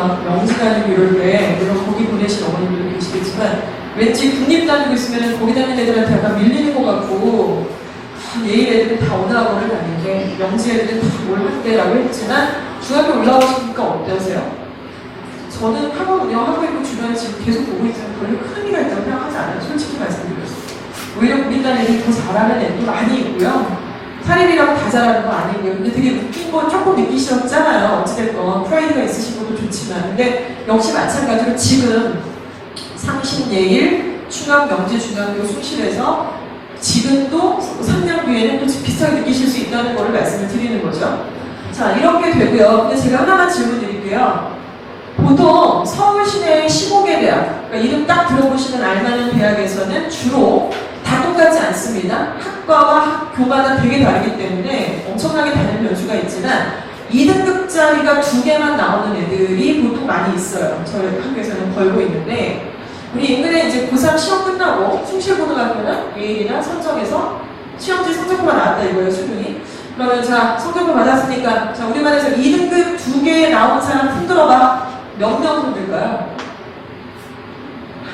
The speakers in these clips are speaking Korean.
막 다니고 이럴 때 물론 거기 보내신 어머님들도 계시겠지만 왠지 국립 다니고 있으면 거기 다니는 애들한테 약간 밀리는 것 같고 아, 예일 애들은 다 오나고를 다니는데 명지 애들은 다뭘 한대라고 했지만 중학교 올라오시니까 어떠세요? 저는 학원 운영하고 있고 주변에 지금 계속 보고 있지만 별로 큰 의미가 있다고 생각하지 않아요. 솔직히 말씀드렸어요. 오히려 국민단 애들이 더 잘하는 애도 많이 있고요. 사립이라고 다 잘하는 거 아니고요. 근데 되게 웃긴 건 조금 느끼셨잖아요. 어찌됐건 프라이드가 있으신 것도 좋지만. 근데 역시 마찬가지로 지금 상신 예일, 충암 명제 중학교 숭실에서 지금도 3년 뒤에는 또 비슷하게 느끼실 수 있다는 거를 말씀을 드리는 거죠. 자, 이렇게 되고요. 근데 제가 하나만 질문 드릴게요. 보통 서울 시내 15개 대학, 그러니까 이름 딱 들어보시면 알만한 대학에서는 주로 다 똑같지 않습니다. 학과와 학 교마다 되게 다르기 때문에 엄청나게 다른 변수가 있지만 2등급짜리가 두 개만 나오는 애들이 보통 많이 있어요. 저희 학교에서는 걸고 있는데 우리 인근에 이제 고3 시험 끝나고 숭실고등학교는 예일이나 선정에서 시험지 성적표가 나왔다 이거예요, 수능이. 그러면 자, 성적표 받았으니까 자, 우리 반에서 2등급 두 개 나온 사람 흔들어봐. 몇 명 흔들까요?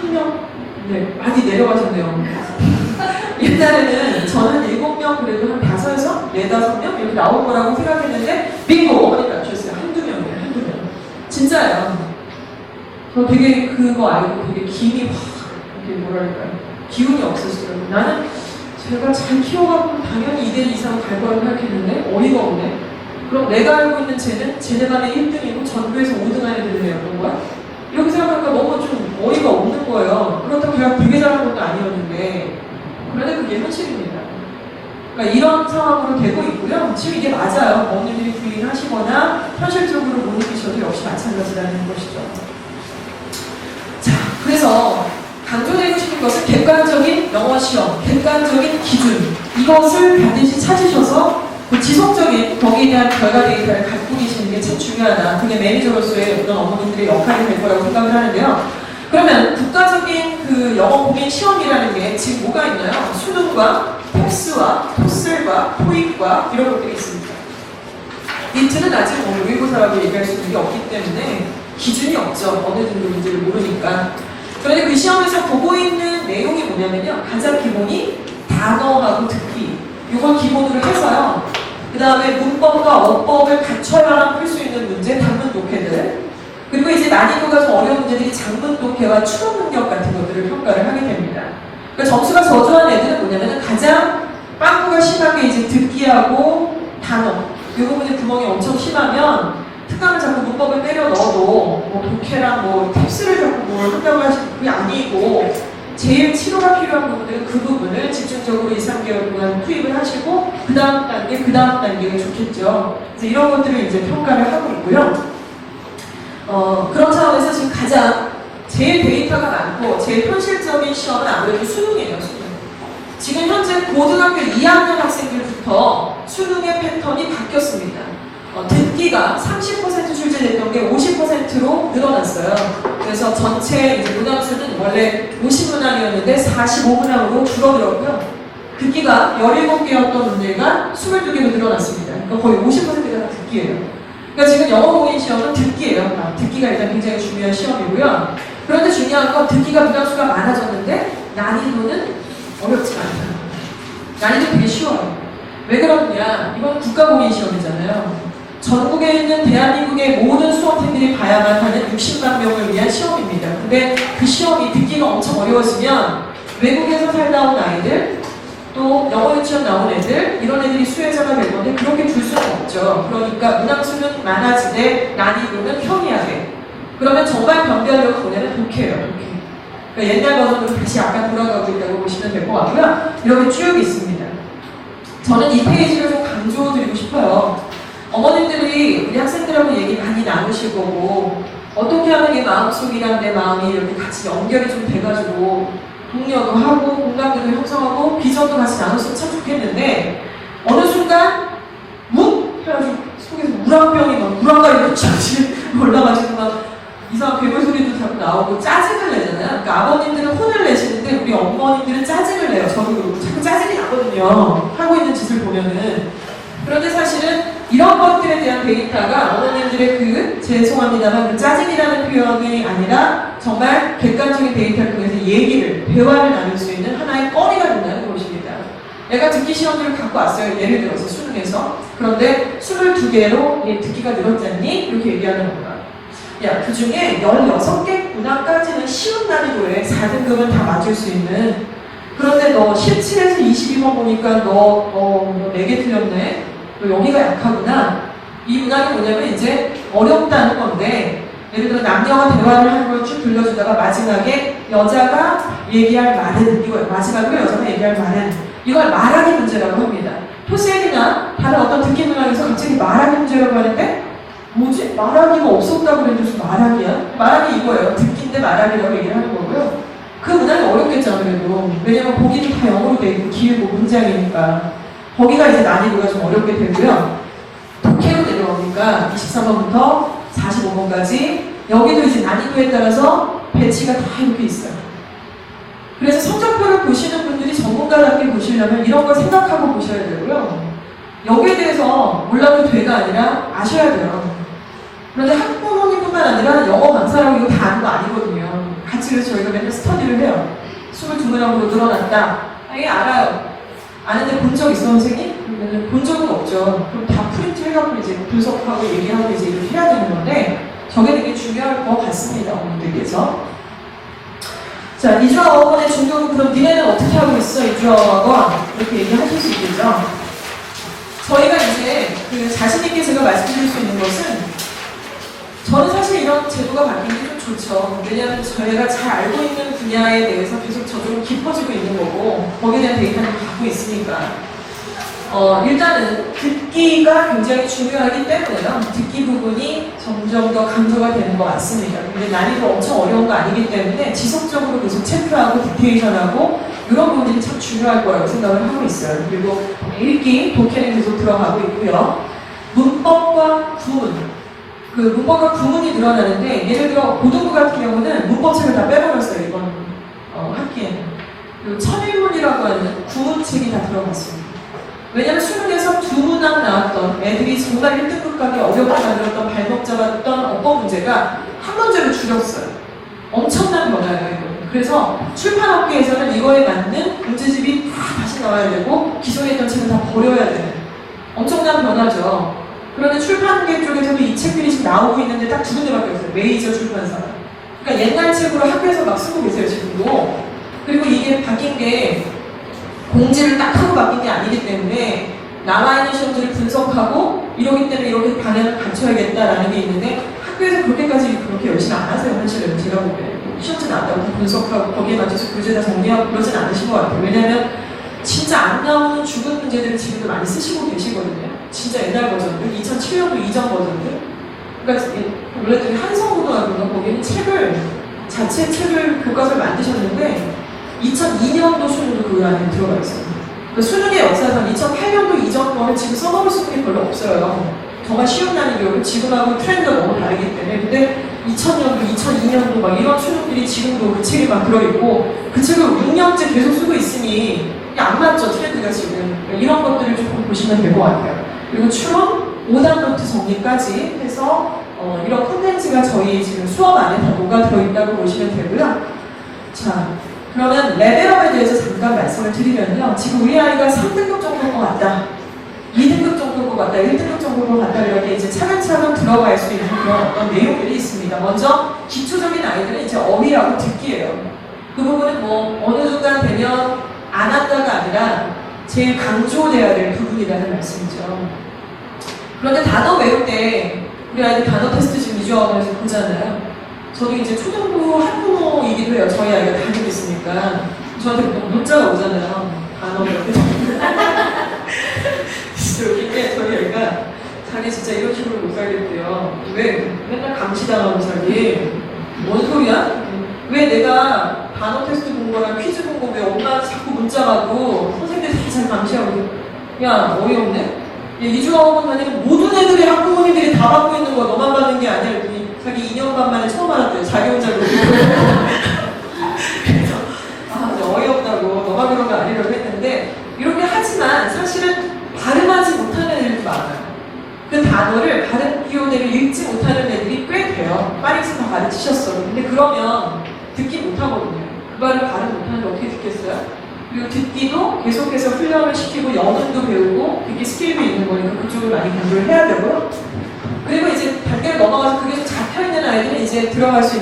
한 명? 네, 많이 내려가셨네요. 옛날에는 저는 일곱 명 그래도 한 다섯에서 네다섯 명 이렇게 나올 거라고 생각했는데 빙고 어머니 맞췄어요. 한두 명이에요. 한두 명. 진짜예요. 저 되게 그거 알고 되게 김이 확 이게 뭐랄까요. 기운이 없었어요. 나는 제가 잘 키워가고 당연히 2대 이상 갈 거라고 생각했는데 어이가 없네. 그럼 내가 알고 있는 쟤는 쟤네만의 1등이고 전교에서 5등 안에 드는 애였던 거야? 이렇게 생각하니까 너무 좀 어이가 없는 거예요. 그렇다고 제가 되게 잘한 것도 아니었는데 그런데 그게 현실입니다. 그러니까 이런 상황으로 되고 있고요. 지금 이게 맞아요. 어머니들이 부인하시거나 현실적으로 못 느끼셔도 역시 마찬가지라는 것이죠. 자, 그래서 강조되고 싶은 것은 객관적인 영어 시험, 객관적인 기준 이것을 반드시 찾으셔서 그 지속적인 거기에 대한 결과 데이터를 갖고 계시는 게 참 중요하다. 그게 매니저로서의 어떤 어머님들의 역할이 될 거라고 생각을 하는데요. 그러면 국가적인 그 영어 공인 시험이라는 게 지금 뭐가 있나요? 수능과 텍스와 토슬과 토익과 이런 것들이 있습니다. 니트는 아직 뭐 모의고사라고 얘기할 수 있는 게 없기 때문에 기준이 없죠. 어느 정도인지를 모르니까. 그런데 그 시험에서 보고 있는 내용이 뭐냐면요. 가장 기본이 단어하고 듣기. 이걸 기본으로 해서요. 그 다음에 문법과 어법을 갖춰야만 풀 수 있는 문제, 단문 독해들. 그리고 이제 난이도가 좀 어려운 문제들이 장문 독해와 추론 능력 같은 것들을 평가를 하게 됩니다. 그러니까 점수가 저조한 애들은 뭐냐면 가장 빵꾸가 심한 게 이제 듣기하고 단어. 이 부분에 구멍이 엄청 심하면 특강을 자꾸 문법을 때려 넣어도 뭐 독해랑 뭐 탭스를 자꾸 뭘 한다고 하시는 그게 아니고 제일 치료가 필요한 부분들은 그 부분을 집중적으로 2, 3개월 동안 투입을 하시고 그 다음 단계, 그 다음 단계가 좋겠죠. 그래서 이런 것들을 이제 평가를 하고 있고요. 어, 그런 상황에서 지금 가장 제일 데이터가 많고 제일 현실적인 시험은 아무래도 수능이에요, 수능. 지금 현재 고등학교 2학년 학생들부터 수능의 패턴이 바뀌었습니다. 어, 듣기가 30% 출제됐던 게 50%로 늘어났어요. 그래서 전체 문항수는 원래 50문항이었는데 45문항으로 줄어들었고요. 듣기가 17개였던 문제가 22개로 늘어났습니다. 그러니까 거의 50%가 다 듣기예요. 그러니까 지금 영어 공인 시험은 듣기예요. 아, 듣기가 일단 굉장히 중요한 시험이고요. 그런데 중요한 건 듣기가 문항수가 많아졌는데 난이도는 어렵지 않다. 난이도 되게 쉬워요. 왜 그러느냐? 이건 국가공인 시험이잖아요. 전국에 있는 대한민국의 모든 수험생들이 봐야만 하는 60만 명을 위한 시험입니다. 근데 그 시험이 듣기가 엄청 어려워지면 외국에서 살다 온 아이들, 또 영어 유치원 나온 애들, 이런 애들이 수혜자가 될 건데 그렇게 줄 수는 없죠. 그러니까 문항수는 많아지되 난이도는 평이하게. 그러면 정말 변별력을 보내는 독해예요, 독해. 그러니까 옛날 버전으로 다시 약간 돌아가고 있다고 보시면 될 것 같고요. 이렇게 쭉 있습니다. 저는 이 페이지를 좀 강조드리고 싶어요. 어머님들이 우리 학생들하고 얘기 많이 나누실 거고 어떻게 하면 이 마음속이랑 내 마음이 이렇게 같이 연결이 좀 돼가지고 동료도 하고 공감대도 형성하고 비전도 같이 나눴으면 참 좋겠는데 어느 순간 묵 해가지고 속에서 물안병이 막 물안가리가 쫙 올라가지고 막 이상한 괴물 소리도 자꾸 나오고 짜증을 내잖아요. 그러니까 아버님들은 혼을 내시는데 우리 어머님들은 짜증을 내요. 저도 자꾸 짜증이 나거든요. 하고 있는 짓을 보면은. 그런데 사실은 이런 것들에 대한 데이터가 어머님들 아이들의 그 죄송합니다만 그 짜증이라는 표현이 아니라 정말 객관적인 데이터를 통해서 얘기를 대화를 나눌 수 있는 하나의 거리가 된다는 것입니다. 내가 듣기 시험지를 갖고 왔어요. 예를 들어서 수능에서 그런데 22개로 얘 듣기가 늘었잖니? 이렇게 얘기하는 거야. 야, 그 중에 16개구나까지는 쉬운 난이도에 4등급은 다 맞출 수 있는 그런데 너 17에서 22번 보니까 너, 어, 너 4개 틀렸네? 너 여기가 약하구나? 이 문항이 뭐냐면 이제 어렵다는 건데 예를 들어 남녀가 대화를 하는 걸 쭉 들려주다가 마지막에 여자가 얘기할 말은 이거 마지막으로 여자가 얘기할 말은 이걸 말하기 문제라고 합니다. 토셀이나 다른 어떤 듣기 문항에서 갑자기 말하기 문제라고 하는데 뭐지? 말하기가 없었다고 그랬는데 무슨 말하기야? 말하기 이거예요. 듣기인데 말하기라고 얘기를 하는 거고요. 그 문항이 어렵겠죠, 아무래도. 왜냐면 보기도 다 영어로 돼 있고 기회고 문장이니까. 거기가 이제 난이도가 좀 어렵게 되고요. 독해로 내려오니까 23번부터 45번까지 여기도 이제 난이도에 따라서 배치가 다 이렇게 있어요. 그래서 성적표를 보시는 분들이 전문가답게 보시려면 이런 걸 생각하고 보셔야 되고요. 여기에 대해서 몰라도 돼가 아니라 아셔야 돼요. 그런데 학부모님뿐만 아니라 영어 강사라고 이거 다 아는 거 아니거든요. 같이 그래서 저희가 맨날 스터디를 해요. 22명으로 늘어났다. 아, 예, 알아요. 아는데 본 적 있어, 선생님? 본 적은 없죠. 그럼 다 프린 트 해갖고 이제 분석하고 얘기하고 이제 이렇게 해야 되는 건데, 저게 되게 중요할 것 같습니다, 어머님들께서. 자, 어머니 중교는 그럼 니네는 어떻게 하고 있어, 이주아가? 이렇게 얘기하실 수 있겠죠. 저희가 이제 그 자신있게 제가 말씀드릴 수 있는 것은 저는 사실 이런 제도가 바뀐 게좀 좋죠. 왜냐하면 저희가 잘 알고 있는 분야에 대해서 계속 저도 깊어지고 있는 거고 거기에 대한 데이터를 갖고 있으니까 어, 일단은 듣기가 굉장히 중요하기 때문에요. 듣기 부분이 점점 더 강조가 되는 것 같습니다. 근데 난이도 엄청 어려운 거 아니기 때문에 지속적으로 계속 체크하고 디테이션하고 이런 부분들이 참 중요할 거라고 생각을 하고 있어요. 그리고 읽기, 독해는 계속 들어가고 있고요. 문법과 구문, 그 문법과 구문이 늘어나는데 예를 들어 고등부 같은 경우는 문법책을 다 빼버렸어요 이번 어, 학기에는 그리고 천일문이라고 하는 구문책이 다 들어갔습니다 왜냐면 수능에서 두 문항 나왔던 애들이 정말 1등급 가기 어렵게 만들었던 발목 잡았던 어법 문제가 한 문제로 줄였어요 엄청난 변화예요 이거 그래서 출판업계에서는 이거에 맞는 문제집이 다 다시 나와야 되고 기존에 있던 책은 다 버려야 되는 엄청난 변화죠 그런데 출판계 쪽에서도 이 책들이 지금 나오고 있는데 딱 두 군데밖에 없어요. 메이저 출판사가. 그러니까 옛날 책으로 학교에서 막 쓰고 계세요, 지금도. 그리고 이게 바뀐 게 공지를 딱 하고 바뀐 게 아니기 때문에 나와 있는 시험들을 분석하고 이러기 때문에 이렇게 방향을 갖춰야겠다라는 게 있는데 학교에서 그렇게까지 그렇게 열심히 안 하세요, 사실은. 제가 보기에. 시험지 나왔다고 분석하고 거기에 맞춰서 교재 다 정리하고 그러진 않으신 것 같아요. 왜냐면 진짜 안 나오는 죽은 문제들을 지금도 많이 쓰시고 계시거든요. 진짜 옛날 버전들, 2007년도 이전 버전들. 그러니까 원래 한성고등학교가 거기는 책을 자체 책을 교과서를 만드셨는데 2002년도 수능도 그 안에 들어가 있어요. 그러니까 수능의 역사상 2008년도 이전 거는 지금 써먹을 수 있는 게 별로 없어요. 정말 쉬운 난이도고 지금하고 트렌드가 너무 다르기 때문에 근데 2000년도, 2002년도 막 이런 수능들이 지금도 그 책이 막 들어있고 그 책을 6년째 계속 쓰고 있으니 안 맞죠 트렌드가 지금 그러니까 이런 것들을 조금 보시면 될 것 같아요. 그리고 추론 5단 노트 정리까지 해서 어, 이런 콘텐츠가 저희 지금 수업 안에 다 녹아 들어있다고 보시면 되고요. 자, 그러면 레벨업에 대해서 잠깐 말씀을 드리면요. 지금 우리 아이가 3등급 정도일 것 같다. 2등급 정도일 것 같다. 1등급 정도일 것 같다. 이렇게 이제 차근차근 들어갈 수 있는 그런 어떤 내용들이 있습니다. 먼저 기초적인 아이들은 이제 어휘하고 듣기예요. 그 부분은 뭐 어느 순간 되면 안 한다가 아니라 제일 강조돼야 될 부분이라는 말씀이죠. 그런데 단어 외울 때 우리 아이들 단어 테스트 지금 이주학원에서 보잖아요. 저도 이제 초등부 학부모이기도 해요. 저희 아이가 다니고 있으니까. 저한테 문자가 오잖아요. 단어 외울 때. 진짜 웃긴 게 저희 애가 자기 진짜 이런 식으로 못 살겠대요. 왜 맨날 감시당하고 자기. 뭔 소리야? 왜 내가 단어 테스트 본 거랑 퀴즈 본 거 왜 엄마한테 자꾸 문자 가고 선생님들이 잘 감시하고 야 어이없네? 야, 이주학원 다니는 모든 애들이 학부모님들이 다 받고 있는 거 너만 받는 게 아니야 이랬더니 자기 2년 반 만에 처음 알았대요 자기 혼자 그러고 그래서 아 진짜 어이없다고 너만 그런 거 아니라고 했는데 이렇게 하지만 사실은 발음하지 못하는 애들도 많아요 그 단어를 발음 기호대로 읽지 파닉스 다 가르치셨어. 근데 그러면 듣기 못하거든요. 그 말을 발음 못하는데 어떻게 듣겠어요? 그리고 듣기도 계속해서 훈련을 시키고 영문도 배우고 그게 스킬도 있는 거니까 그쪽을 많이 공부를 해야 되고요. 그리고 이제 단계를 넘어가서 그게 좀 잡혀있는 아이들은 이제 들어갈 수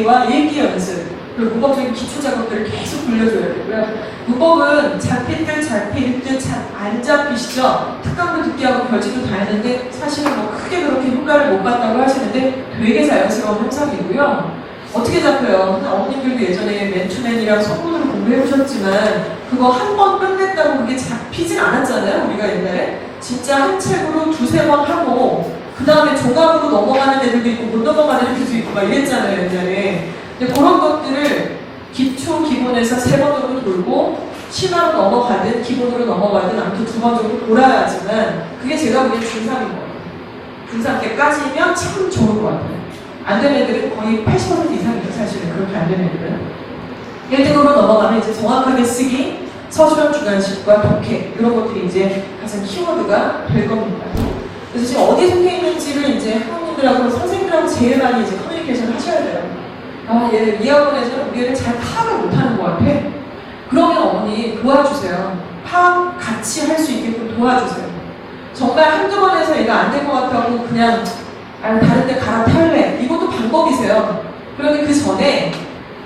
듣기와 읽기 연습 그리고 문법적인 기초 작업들을 계속 불려줘야 되고요. 문법은 잡힐 듯 잡힐 듯안 잡히시죠? 특강도 듣기 하고 별지도 다 했는데 사실은 뭐 크게 그렇게 효과를 못 봤다고 하시는데 되게 자연스러운 현상이고요. 어떻게 잡혀요? 어머님들도 예전에 맨투맨이랑 성문으로 공부해보셨지만 그거 한 번 끝냈다고 그게 잡히진 않았잖아요. 우리가 옛날에 진짜 한 책으로 두세 번 하고 그 다음에 종합으로 넘어가는 애들도 있고 못 넘어가는 애들도 있고 막 이랬잖아요. 옛날에. 근데 그런 것들을 기초 기본에서 세번 정도 돌고 심화로 넘어가든 기본으로 넘어가든 아무튼 두번 정도 돌아야지만 그게 제가 보기엔 중3인 거예요. 중3 때까지면 참 좋은 것 같아요. 안 되는 애들은 거의 80% 이상이에요, 사실은. 그렇게 안 되는 애들은. 1등으로 넘어가면 이제 정확하게 쓰기, 서술형 주관식과 독해, 이런 것들이 이제 가장 키워드가 될 겁니다. 그래서 지금 어디 속해 있는지를 이제 학부모들하고 선생님들하고 제일 많이 이제 커뮤니케이션을 하셔야 돼요. 아, 얘, 이 학원에서는 우리 애를 잘 파악을 못하는 것 같아. 그러면 어머니 도와주세요. 파악 같이 할 수 있게끔 도와주세요. 정말 한두 번 해서 얘가 안 될 것 같다고 그냥 아, 다른 데 갈아탈래. 이것도 방법이세요. 그런데 그 전에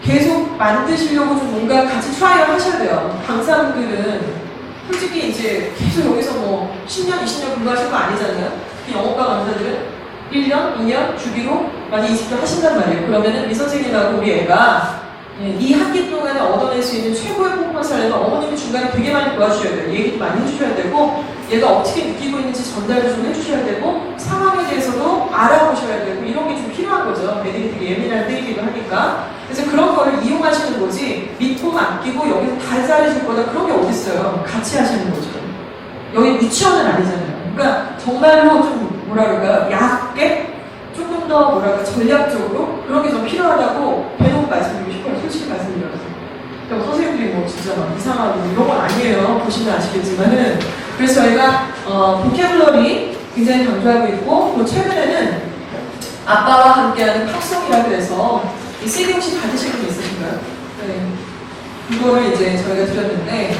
계속 만드시려고 좀 뭔가 같이 트라이를 하셔야 돼요. 강사분들은 솔직히 이제 계속 여기서 뭐 10년, 20년 공부하실 거 아니잖아요. 특히 영어과 강사들은 1년, 2년 주기로 많이 이직도 하신단 말이에요. 그러면은 이 선생님하고 우리 애가 예, 이 학기 동안에 얻어낼 수 있는 최고의 퍼포먼스를 내면 어머님이 중간에 되게 많이 도와주셔야 돼요. 얘기도 많이 해주셔야 되고 얘가 어떻게 느끼고 있는지 전달을 좀 해주셔야 되고 상황에 대해서도 알아보셔야 되고 이런 게 좀 필요한 거죠. 애들이 되게 예민한 때이기도 하니까. 그래서 그런 거를 이용하시는 거지 믿고 맡기고 여기서 다 잘해줄 거다 그런 게 어딨어요. 같이 하시는 거죠. 여기 유치원은 아니잖아요. 그러니까 정말로 좀 뭐라 그럴까요? 얕게 조금 더 뭐랄까 전략적으로 그런 게 좀 필요하다고 대놓고 말씀드리고 싶어요. 솔직히 말씀드려서. 그러니까 선생님들이 뭐 진짜 막 이상하고 이런 건 아니에요. 보시면 아시겠지만은 그래서 저희가 어, 보캐블러리 굉장히 강조하고 있고 또 최근에는 아빠와 함께하는 팝송이라고 해서 이 CD 혹시 받으실 분 있으신가요? 네. 그거를 이제 저희가 드렸는데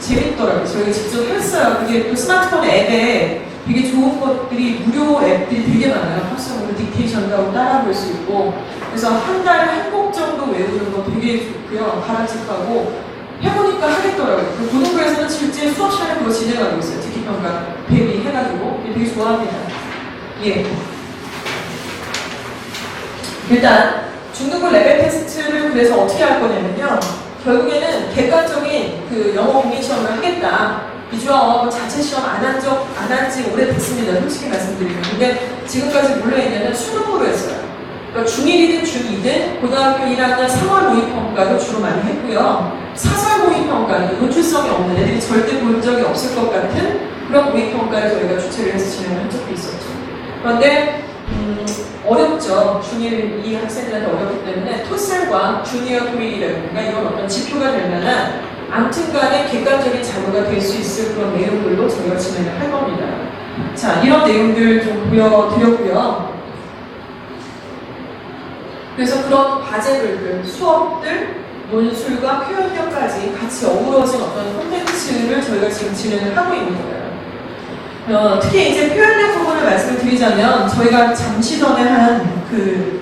재밌더라고요. 저희가 직접 했어요. 그게 또 스마트폰 앱에 되게 좋은 것들이 무료 앱들이 되게 많아요. 팝송으로 딕테이션도 하고 따라 볼 수 있고 그래서 한 달에 한 곡 정도 외우는 거 되게 좋고요. 가라앉히고 해보니까 하겠더라고요. 그 고등부에서는 실제 수업 시간에 그거 진행하고 있어요. 듣기평가 대비해가지고 되게 좋아합니다. 예. 일단 중등부 레벨 테스트를 그래서 어떻게 할 거냐면요. 결국에는 객관적인 그 영어 공인 시험을 하겠다. 비주얼 어업 자체 시험 안 한 적, 안 한 지 오래됐습니다. 솔직히 말씀드리면. 근데 지금까지 물려있는 수능으로 했어요. 그러니까 중1이든 중2든 고등학교 1학년 3월 모의평가도 주로 많이 했고요. 사설 모의평가는 노출성이 없는 애들이 절대 본 적이 없을 것 같은 그런 모의평가를 저희가 주최를 해서 진행을 한 적도 있었죠. 그런데 음, 어렵죠. 중1 이 학생들한테 어렵기 때문에 토셀과 주니어 토익이라든가 이런 어떤 지표가 될 만한 아무튼 간에 객관적인 자료가 될 수 있을 그런 내용들로 저희가 진행을 할 겁니다. 자, 이런 내용들 좀 보여드렸고요. 그래서 그런 과제들들, 수업들, 논술과 표현력까지 같이 어우러진 어떤 콘텐츠를 저희가 지금 진행을 하고 있는 거예요. 어, 특히 이제 표현력 부분을 말씀을 드리자면 저희가 잠시 전에 한그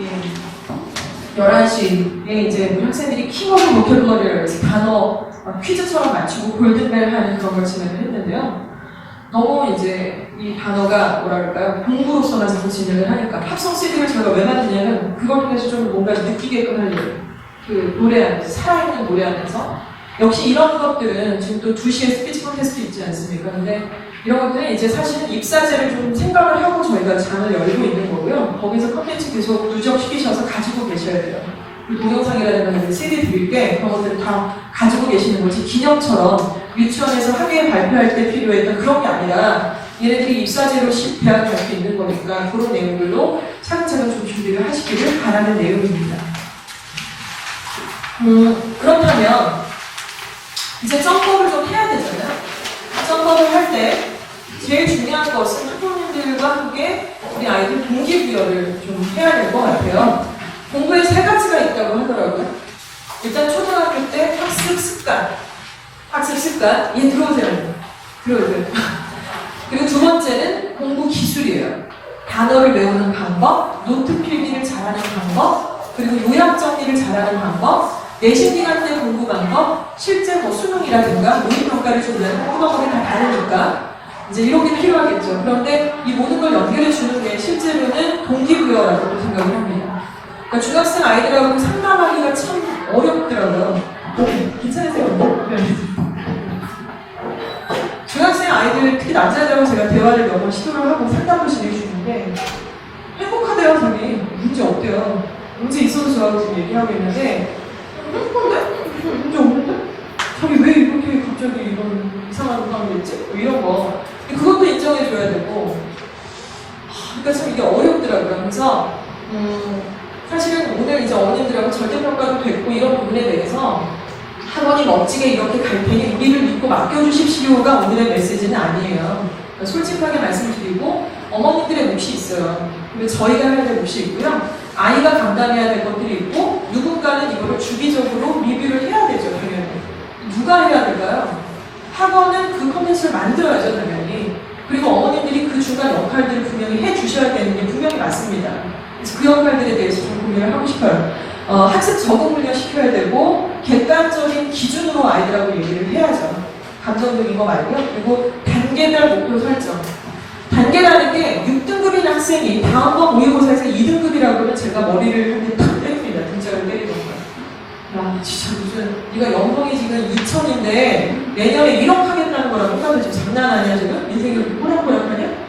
예, 11시에 이제 우리 학생들이 키워드 해서 단어 어, 퀴즈처럼 맞추고 골든벨 하는 그런 걸 진행을 했는데요. 너무 이제 이 단어가 뭐랄까요 공부로서만 자꾸 진행을 하니까 팝송 CD를 저희가 왜 만드냐면 그걸 통해서 좀 뭔가 느끼게끔 하려고 그 노래하면서 살아있는 노래하면서 역시 이런 것들은 지금 또 2시에 스피치 콘테스트 있지 않습니까? 근데 이런 것들은 이제 사실은 입사제를 좀 생각을 하고 저희가 장을 열고 있는 거고요. 거기서 컨텐츠 계속 누적시키셔서 가지고 계셔야 돼요. 동영상이라든가 CD 드릴 때 그런 것들을 다 가지고 계시는 거지 기념처럼 유치원에서 학예에 발표할 때 필요했던 그런 게 아니라 얘네들이 입사제로 시- 대학 갈수 있는 거니까 그런 내용들로 차근차근 좀 준비를 하시기를 바라는 내용입니다. 음, 그렇다면 이제 점검을 좀 해야 되잖아요. 점검을 할 때 제일 중요한 것은 학부모님들과 함께 때 우리 아이들 동기부여를 좀 해야 될 것 같아요. 공부에 세 가지가 있다고 하더라고요. 일단 초등학교 때 학습 습관. 학습 습관. 얘 들어오세요. 들어오세요. 그리고 두 번째는 공부 기술이에요. 단어를 외우는 방법, 노트 필기를 잘하는 방법, 그리고 요약 정리를 잘하는 방법, 내신 기간 때 공부 방법, 실제 뭐 수능이라든가 모의평가를 준다는 한국어가 다 다르니까 이제 이런 게 필요하겠죠. 그런데 이 모든 걸 연결해 주는 게 실제로는 동기부여라고 생각을 합니다. 그러니까 중학생 아이들하고 상담하기가 참 어렵더라고요. 어, 괜찮으세요? 네. 중학생 아이들, 특히 남자애들하고 제가 대화를 몇번 시도를 하고 상담도 진행해주는데 행복하대요, 자기. 문제 없대요. 문제 있어서 저하고 지금 얘기하고 있는데 행복한데? 문제 없는데? 자기 왜 이렇게 갑자기 이런 이상한 상황이 됐지? 뭐 이런 거. 그것도 인정해줘야 되고 하, 그러니까 참 이게 어렵더라고요. 그래서 음, 사실은 오늘 이제 어머님들하고 절대평가도 됐고 이런 부분에 대해서 학원이 멋지게 이렇게 갈 테니 우리를 믿고 맡겨주십시오가 오늘의 메시지는 아니에요. 그러니까 솔직하게 말씀드리고 어머님들의 몫이 있어요. 근데 저희가 해야 될 몫이 있고요. 아이가 감당해야 될 것들이 있고 누군가는 이거를 주기적으로 리뷰를 해야 되죠, 당연히. 누가 해야 될까요? 학원은 그 컨텐츠를 만들어야죠, 당연히. 그리고 어머님들이 그 중간 역할들을 분명히 해주셔야 되는 게 분명히 맞습니다. 그 역할들에 대해서 좀 고민을 하고 싶어요. 어, 학습 적응 훈련 시켜야 되고 객관적인 기준으로 아이들하고 얘기를 해야죠. 감정적인 거 말고요. 그리고 단계별 목표 설정. 단계라는 게 6등급인 학생이 다음번 모의고사에서 2등급이라고 하면 제가 머리를 한대 탁 때립니다. 등짝을 때리던가. 야, 진짜 무슨 네가 연봉이 지금 2천인데 내년에 1억 하겠다는 거랑 똑같아 지금 장난하냐 지금? 인생이 호락호락하냐?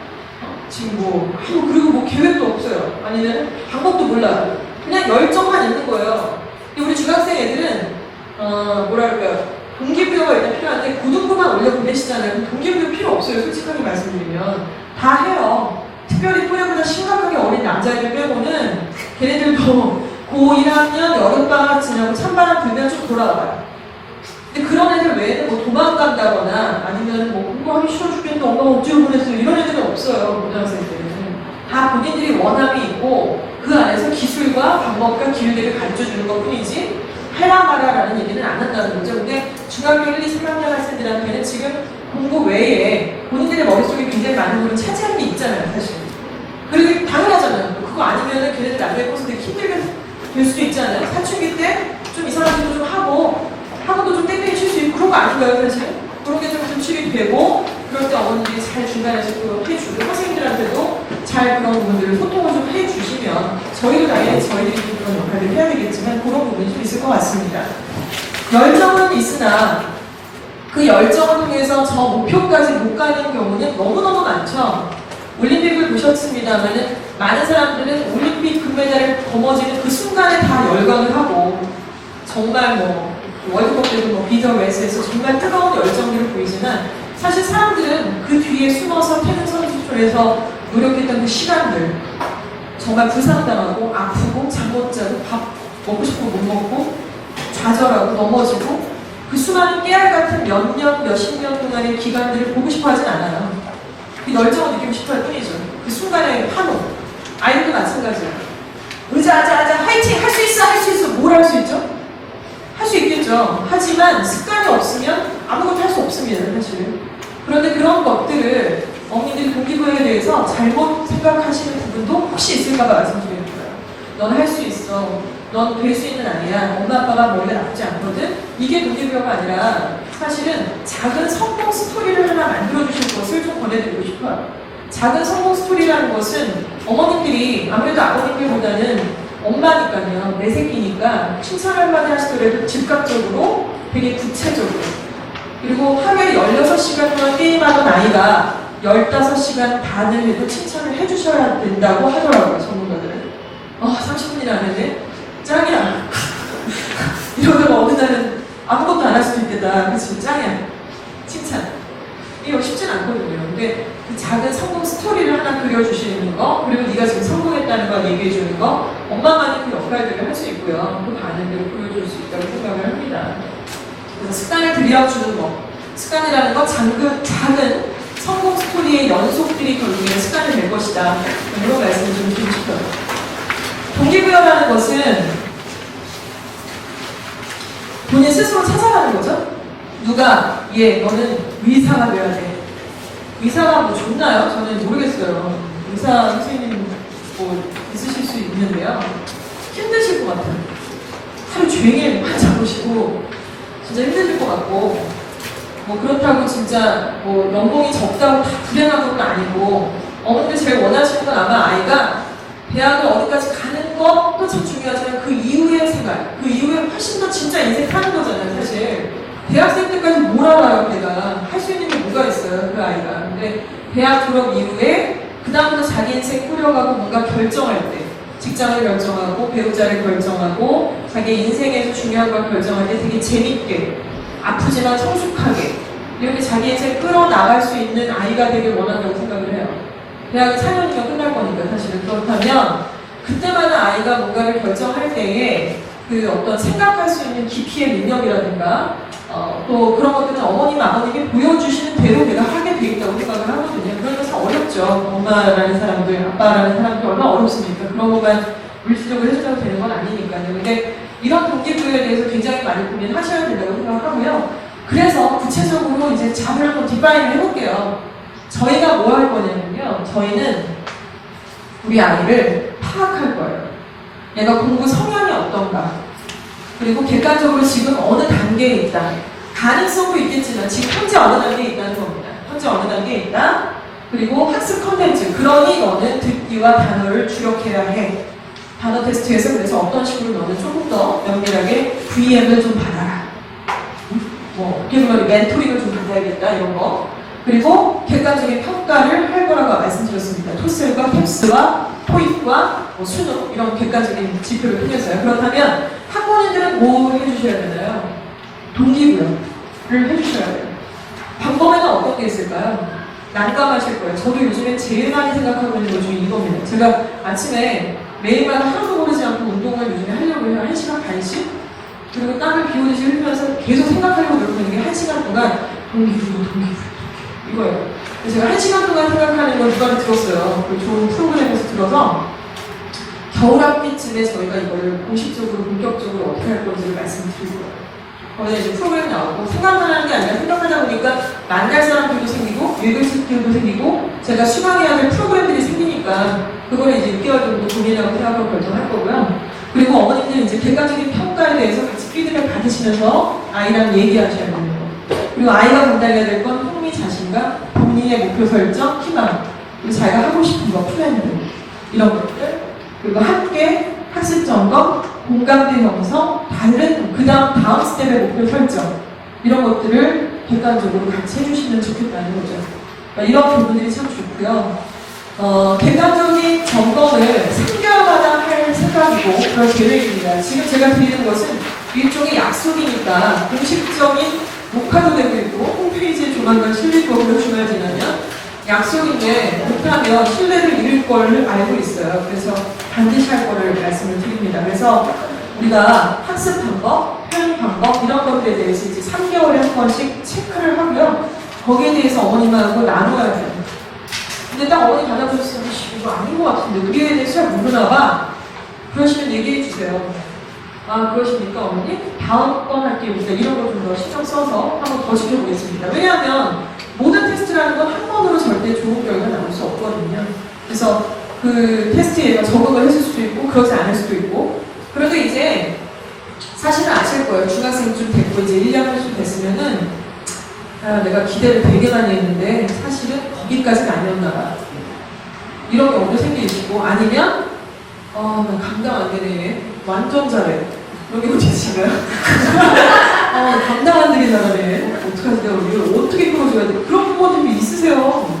어, 지금 뭐 아무 그리고 뭐 계획도 없어요. 아니면 방법도 몰라. 그냥 열정만 있는 거예요. 근데 우리 중학생 애들은 어 뭐랄까 동기부여가 일단 필요한데 고등부만 올려 보내시잖아요. 동기부여 필요 없어요. 솔직하게 말씀드리면 다 해요. 특별히 뿌려보다 심각하게 어린 남자애들 빼고는 걔네들도 고 1학년 여름방학 지나고 찬바람 불면 좀 돌아와요. 근데 그런 애들 외에는 뭐 도망간다거나 아니면 뭐 공부하기 싫어 죽겠는데 엄마가 어찌로 보냈어요. 이런 애들은 없어요 고등학생 때는 다 본인들이 원함이 있고 그 안에서 기술과 방법과 기회들을 가르쳐주는 것 뿐이지 해라 마라라는 얘기는 안 한다는 거죠. 근데 중학교 1, 2, 3학년 학생들한테는 지금 공부 외에 본인들의 머릿속에 굉장히 많은 걸 차지하는 게 있잖아요 사실. 그리고 당연하잖아요. 그거 아니면은 걔네들 나중에 커서 힘들게 될 수도 있잖아요? 사춘기 때 좀 이상한 짓도 좀 하고 학원도 좀 땡땡이 칠 수 있고 그런 거 아닌가요 사실? 그런 게좀 분출이 되고 그럴 때 어머니들이 잘 중간에서 또 해주고 선생님들한테도 잘 그런 부분들을 소통을 좀 해주시면 저희도 당연히 저희들이 그런 역할을 해야 되겠지만 그런 부분이 좀 있을 것 같습니다. 열정은 있으나 그 열정을 통해서 저 목표까지 못 가는 경우는 너무너무 많죠. 올림픽을 보셨습니다만은 많은 사람들은 올림픽 금메달을 거머쥐는 그 순간에 다 열광을 하고 정말 뭐 월드컵 때도 뭐 비더 웨스에서 정말 뜨거운 열정들을 보이지만 사실 사람들은 그 뒤에 숨어서 태릉 선수촌에서 노력했던 그 시간들 정말 부상당하고 아프고 잠 못 자고 밥 먹고 싶고 못 먹고 좌절하고 넘어지고 그 수많은 깨알 같은 몇 년, 몇십 년 동안의 기간들을 보고 싶어 하진 않아요. 그 열정을 느끼고 싶어 할 뿐이죠. 그 순간의 환호. 아이들도 마찬가지예요. 의자하자하자 화이팅! 할 수 있어! 할 수 있어! 뭘 할 수 있죠? 있겠죠. 하지만 습관이 없으면 아무것도 할 수 없습니다, 사실은. 그런데 그런 것들을 어머니들이 동기부여에 대해서 잘못 생각하시는 부분도 혹시 있을까봐 말씀드리는 거예요. 넌 할 수 있어. 넌 될 수 있는 아이야. 엄마 아빠가 머리가 나쁘지 않거든. 이게 동기부여가 아니라 사실은 작은 성공 스토리를 하나 만들어 주실 것을 좀 권해드리고 싶어요. 작은 성공 스토리라는 것은 어머님들이 아무래도 아버님들보다는 엄마니까요. 내 새끼니까 칭찬할 만을 하시더라도 즉각적으로 되게 구체적으로 그리고 하루에 16시간 동안 게임하던 아이가 15시간 반을 해도 칭찬을 해주셔야 된다고 하더라고요, 전문가들은. 아, 30분이나 안 했네? 짱이야. 이러다가 어느 날은 아무것도 안 할 수도 있겠다. 그치, 짱이야. 칭찬. 이거 쉽진 않거든요. 근데 그 작은 성공 스토리를 하나 그려주시는 거, 그리고 네가 지금 성공 했다는 걸 얘기해 주는 거, 엄마만이 그 역할들을 할 수 있고요. 그 반응들을 보여줄 수 있다고 생각을 합니다. 그래서 습관을 들여주는 거. 습관이라는 건 작은, 작은 성공 스토리의 연속들이 결국에 습관이 될 것이다. 이런 말씀을 좀 드리고 싶어요. 동기부여라는 것은 본인 스스로 찾아가는 거죠. 누가 얘 너는 의사가 돼야 돼. 의사가 뭐 좋나요? 저는 모르겠어요. 의사 선생님 뭐 있으실 수 있는데요. 힘드실 것 같아요. 하루 종일 보시고 진짜 힘드실 것 같고 뭐 그렇다고 진짜 뭐 연봉이 적다고 다 불행한 건 아니고 어머니들 제일 원하시는 건 아마 아이가 대학을 어디까지 가는 것도 참 중요하지만 그 이후의 생활, 그 이후에 훨씬 더 진짜 인생 사는 거잖아요, 사실. 대학생 때까지 뭘 알아요, 내가. 할 수 있는 게 뭐가 있어요, 그 아이가. 근데 대학 졸업 이후에 그 다음부터 자기 인생 꾸려가고 뭔가 결정할 때 직장을 결정하고 배우자를 결정하고 자기 인생에서 중요한 걸 결정할 때 되게 재밌게 아프지만 성숙하게 이렇게 자기 인생 끌어나갈 수 있는 아이가 되길 원한다고 생각을 해요. 대학이 4년이면 끝날 거니까 사실은 그렇다면 그때마다 아이가 뭔가를 결정할 때에 그 어떤 생각할 수 있는 깊이의 능력이라든가 어, 또 그런 것들은 어머님, 아버님이 보여주시는 대로 내가 하 어렵죠. 엄마라는 사람들, 아빠라는 사람들 얼마나 어렵습니까? 그런 것만 물질적으로 해준다고 되는 건 아니니까요. 근데 이런 동기부여에 대해서 굉장히 많이 고민하셔야 된다고 생각하고요. 그래서 구체적으로 이제 잡을 한번 뒷바인을 해볼게요. 저희가 뭐 할 거냐면요. 저희는 우리 아이를 파악할 거예요. 얘가 공부 성향이 어떤가. 그리고 객관적으로 지금 어느 단계에 있다. 가능성도 있겠지만 지금 현재 어느 단계에 있다는 겁니다. 현재 어느 단계에 있다. 그리고 학습 컨텐츠. 그러니 너는 듣기와 단어를 주력해야 해. 단어 테스트에서 그래서 어떤 식으로 너는 조금 더 면밀하게 VM을 좀 받아라. 뭐, 어떻게 보면 멘토링을 좀 받아야겠다, 이런 거. 그리고 객관적인 평가를 할 거라고 말씀드렸습니다. 토슬과 탭스와 토익과 뭐 수능 이런 객관적인 지표를 통해서요. 그렇다면 학부모님들은 뭐 해주셔야 되나요? 동기부여를 해주셔야 돼요. 방법에는 어떤 게 있을까요? 난감하실 거예요. 저도 요즘에 제일 많이 생각하고 있는 것 중에 이겁니다. 제가 아침에 매일마다 하루도 고르지 않고 운동을 요즘에 하려고 해요. 한 시간 반씩. 그리고 땀을 비 오듯이 흘리면서 계속 생각하려고 노력하는 게 한 시간 동안 동기부여, 동기부여. 이거예요. 제가 한 시간 동안 생각하는 걸 누가 들었어요. 그 좋은 프로그램에서 들어서 겨울 학기쯤에 저희가 이거를 공식적으로 본격적으로 어떻게 할 건지를 말씀드릴 거예요. 거기에 이제 프로그램 나오고 생각만 하는 게 아니라 생각하다 보니까 만날 사람들도 생기고 읽을 책들도 생기고 제가 수강해야 될 프로그램들이 생기니까 그걸 이제 6개월 정도 고민하고 생각하고 결정할 거고요. 그리고 어머님들 이제 객관적인 평가에 대해서 같이 피드백 받으시면서 아이랑 얘기하셔야 거. 그리고 아이가 감당해야 될 건 흥미, 자신감, 본인의 목표 설정, 희망, 그리고 자기가 하고 싶은 거, 플랜들 이런 것들 그리고 함께 학습 점검, 공감대 형성, 다른 그 다음 다음 스텝의 목표 설정 이런 것들을 객관적으로 같이 해주시면 좋겠다는 거죠. 그러니까 이런 부분들이 참 좋고요. 어, 객관적인 점검을 3개월마다 할 생각이고 그런 계획입니다. 지금 제가 드리는 것은 일종의 약속이니까 공식적인 녹화도 되고 있고 홈페이지에 조만간 실릴 거고요. 주말 지나면 약속인데 못하면 신뢰를 잃을 걸 알고 있어요. 그래서 반드시 할 거를 말씀을 드립니다. 그래서 우리가 학습 방법, 표현 방법 이런 것들에 대해서 이제 3개월에 한 번씩 체크를 하고요. 거기에 대해서 어머님하고 나눠야 돼요. 근데 딱 어머니 받아보셨을 때 이거 아닌 것 같은데 우리에 대해서 잘 모르나 봐. 그러시면 얘기해 주세요. 아 그러십니까 어머니? 다음번 할게요. 우리가 이런 거좀더 신경 써서 한번 더 지켜보겠습니다. 왜냐하면 모든 테스트라는 건 한 번으로 절대 좋은 결과 나올 수 없거든요. 그래서 그 테스트에 적응을 했을 수도 있고 그렇지 않을 수도 있고 그래도 이제 사실은 아실 거예요. 중학생쯤 됐고 이제 1년쯤 됐으면은 아, 내가 기대를 되게 많이 했는데 사실은 거기까지는 아니었나 봐. 이런 경우도 생기시고 아니면 어, 나 감당 안 되네. 완전 잘해. 여기 어디 있으신가요? 어, 감당 안 되게 잘하네. 어떡하지? 내가 이걸 어떻게 끌어줘야 돼? 그런 부모님이 있으세요.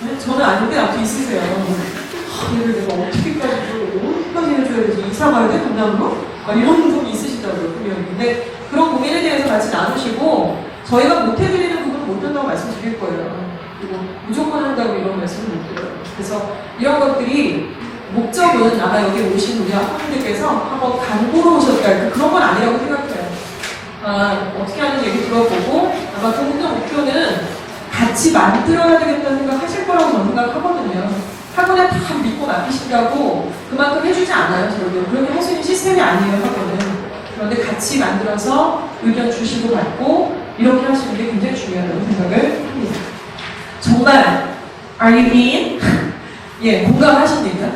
네? 저는 아닌데 아무튼 있으세요. 아, 얘를 내가 어떻게까지, 되지? 이사 가야 돼? 감당으로? 막 이런 분이 있으시다고요, 분명히. 근데 그런 고민에 대해서 같이 나누시고 저희가 못 해드리는 부분은 못 한다고 말씀드릴 거예요. 그리고 무조건 한다고 이런 말씀을 못 드려요. 그래서 이런 것들이 목적은 아마 여기 오신 우리 학부모님께서 한번 간보러 오셨다 그런 건 아니라고 생각해요. 아, 어떻게 하는지 얘기 들어보고 아마 공동 목표는 같이 만들어야 되겠다는 생각 하실 거라고 저는 생각하거든요. 학원에 다 믿고 맡기신다고 그만큼 해주지 않아요, 저희도. 그렇게 할 수 있는 시스템이 아니에요, 학원은. 그런데 같이 만들어서 의견 주시고 받고 이렇게 하시는 게 굉장히 중요하다고 생각을 합니다. 정말 are you in? 예, 공감하십니까?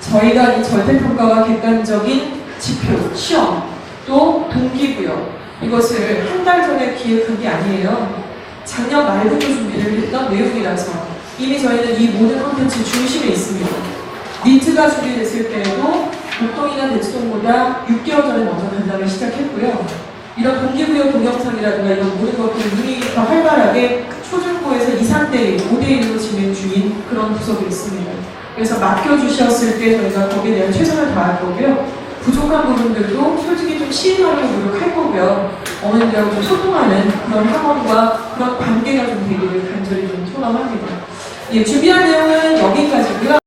저희가 이 절대평가와 객관적인 지표, 시험, 또 동기부여 이것을 한 달 전에 기획한 게 아니에요. 작년 말부터 준비를 했던 내용이라서 이미 저희는 이 모든 콘텐츠 중심에 있습니다. 니트가 준비됐을 때에도 보통이나 대치동보다 6개월 전에 먼저 간담을 시작했고요. 이런 동기부여 동영상이라든가 이런 모든 것들을 더 활발하게 초중고에서 2, 3대1, 5대1로 진행 중인 그런 부서도 있습니다. 그래서 맡겨주셨을 때 저희가 거기에 대한 최선을 다할 거고요. 부족한 부분들도 솔직히 좀 시인하려고 노력할 거고요. 어머님들하고 좀 소통하는 그런 학원과 그런 관계가 좀 되기를 간절히 좀 소망합니다. 예, 준비한 내용은 여기까지고요.